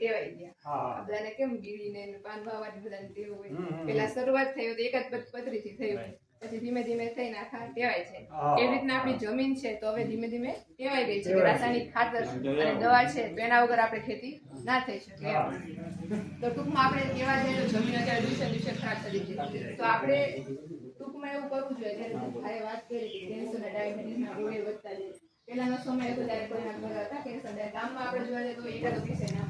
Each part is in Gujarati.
ટેવાઈ ગયા. બધાને કેમ ગીરીને ને પાન વાવવાની બધાને ટેવ હોય? હમ, હમ. પેલા શરૂઆત થઈ તો એક જ પત- પતરીથી થયું પછી ધીમે ધીમે થઈને આખા ટેવાય છે. એવી રીતના આપણી જમીન છે તો હવે ધીમે ધીમે ટેવાઈ ગઈ છે. રાસાયણિક ખાતર અને દવા છે તો વગર આપણે ખેતી ના થઈ શકે તો ટૂંકમાં આપણે કેવા જઈએ તો જમીન અત્યારે દિવસે દિવસે ખરાબ છે. તો આપણે ટૂંકમાં એવું કરવું જોઈએ જ્યારે વાત કરી કે કેન્સર અને ડાયાબિટીસના રોગ વધતા જાય. પહેલાનો સમય હતો ત્યારે કોઈના ઘર હતા કેન્સર. ને ગામમાં આપણે જોવા જઈએ તો એકાદો વિષય ના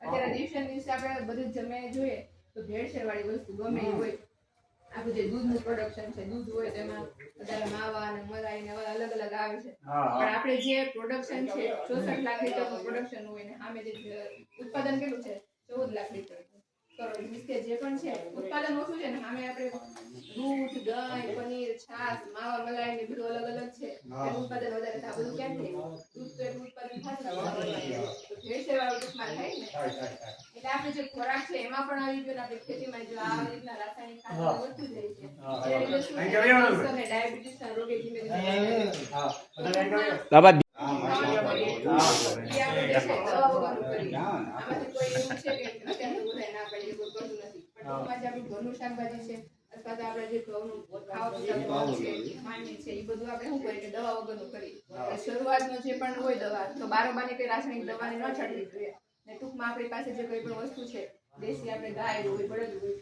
અત્યારે બધો દિવસે દિવસે આપણે બધું જમે જોઈએ તો ભેળસેળ વાળી વસ્તુ ગમે હોય. આપણું જે દૂધનું પ્રોડક્શન છે દૂધ હોય તેમાં વધારે માવા અને મલાઈ ને અલગ અલગ આવે છે. પણ આપણે જે પ્રોડક્શન છે ચોસઠ લાખ લીટરનું પ્રોડક્શન હોય ને સામે જે ઉત્પાદન કેટલું છે? ચૌદ લાખ લીટર. કરોડ મીન્સ કે જે પણ છે ઉત્પાદન ઓછું છે ને સામે આપણે દૂધ દહીં પનીર છાશ માવા મલાઈ ને બધું અલગ અલગ છે. એનું ઉત્પાદન વધારે આ બધું ક્યાં થાય? દૂધ તો એટલું ઉત્પાદન થતું તો ભેળસેળ વાળું ટૂંકમાં થાય ને. થાય, થાય, થાય. એટલે આપણે જે ખોરાક છે એમાં પણ આવી ગયો ને આપણે ખેતીમાં જો આ રીતના રાસાયણિક. ખાતર વધતું જાય છે. ડાયાબિટીસના રોગે ધીમે? બાબા. આમાંથી કોઈ એવું છે કે અત્યારે તો બધાય ના કોઈ કરતું નથી. પણ ટૂંકમાં જે આપણું ઘરનું શાકભાજી છે અથવા તો આપણે જે ઘઉંનું ખાવા છે, માંડવી છે, ઈ બધું આપણે શું કરીએ દવા વગરનું કરીએ. શરૂઆતનો જે પણ હોય દવા તો બારોબારની કઈ રાસાયણિક દવાની ન છાંટવી જોઈએ. ને ટૂંકમાં આપણી પાસે જે કોઈ પણ વસ્તુ છે દેશી આપણે ગાય હોય બળદ હોય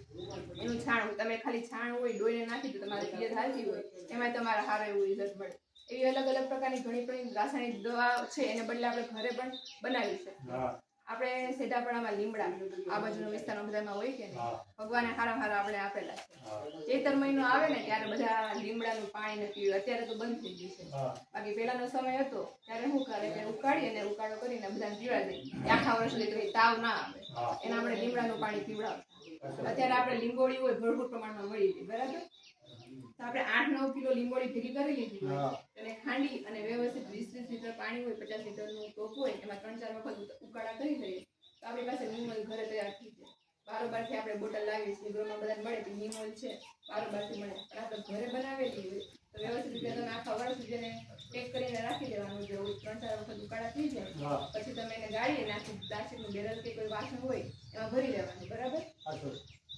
એનું છાણ હોય તમે ખાલી છાણ હોય ડોઈને નાખી દો તમારે પિયત હાલતી હોય એમાં તમારે સારો એવું રિઝલ્ટ મળે. એવી અલગ અલગ પ્રકારની ઘણી ઘણી રાસાયણિક દવા છે એને બદલે આપણે ઘરે પણ બનાવી શકીએ. હા. આપણે સીધાપણામાં લીમડા આ બાજુના વિસ્તારમાં બધામાં હોય કે ભગવાને હારા હારા આપણે આપેલા છે. ચેતર મહિનો આવે ને ત્યારે બધા લીમડાનું પાણી નથી પીવે અત્યારે તો બંધ થઈ ગયું છે. બાકી પહેલાનો સમય હતો ત્યારે શું કરે કે ઉકાળી અને ઉકાળો કરીને બધાને પીવડાવી દે. આખા વર્ષ કંઈ તાવ ના આવે. એને આપણે લીમડાનું પાણી પીવડાવતા અત્યારે આપણે લીંબોળી હોય ભરપૂર પ્રમાણમાં મળી ગઈ બરાબર? તો આપણે આઠ નવ કિલો લીંબોળી ભેગી કરી લીધી. ખાંડી અને વ્યવસ્થિત વીસ ત્રીસ લીટર પાણી હોય પચાસ લીટરનું ટોપ હોય એમાં ત્રણ ચાર વખત ઉકાળા કરી લઈએ તો આપણી પાસે નિમોલ ઘરે તૈયાર થઈ જાય. બારોબારથી આપણે બોટલ લાવીએ છીએ ઘરમાં બધાને મળે કે નિમોલ છે બારોબારથી મળે. પણ આપણે ઘરે બનાવેલી હોય તો વ્યવસ્થિત રીતે તમે આખા વર્ષ સુધી એને પેક કરીને રાખી દેવાનું જો ત્રણ ચાર વખત ઉકાળા થઈ જાય. પછી તમે એને ગાળીએ નાખી પ્લાસ્ટિકનું બેરલ કે કોઈ વાસણ હોય એમાં ભરી લેવાનું બરાબર?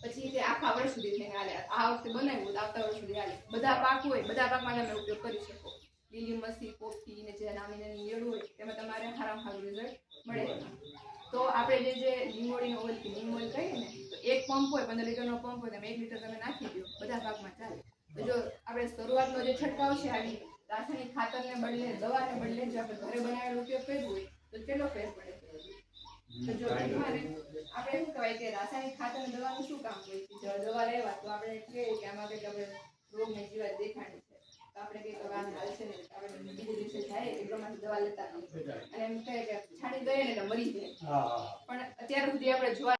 પછી તે આખા વર્ષ સુધી હાલે. આ વખતે બનાવ્યું તો આવતા વર્ષ સુધી હાલે. બધા પાક હોય બધા પાકમાં તમે ઉપયોગ કરી શકો લીલી મસી કોફી ને જે નાની નાની ઈયળ હોય તેમાં તમારે સારામાં સારું રિઝલ્ટ મળે. તો આપણે જે જે લીંબોળીનો ઓઇલ કે લીંબ કહીએ ને તો એક પંપ હોય પંદર લીટરનો પંપ હોય તમે એક લીટર તમે નાખી દો બધા પાકમાં ચાલે. તો જો આપણે શરૂઆતનો જે છંટકાવ છે આવી રાસાયણિક ખાતરને બદલે દવાને બદલે જો આપણે ઘરે બનાવેલો ઉપયોગ કર્યો હોય તો કેટલો ફેર પડે? તો જો તમારે આપણે શું કહેવાય કે રાસાયણિક ખાતર દવાનું શું કામ હોય? જો દવા લેવા તો આપણે કહીએ કે આમાં કંઈક આપણે રોગ ને જીવાત છે. તો આપણે કઈ હવે આવશે ને આપણે બીજે દિવસે જાય એ પ્રમાણે દવા લેતા અને એમ કહે કે છાણી દઈએ ને મરી જાય. પણ અત્યાર સુધી આપણે જોવા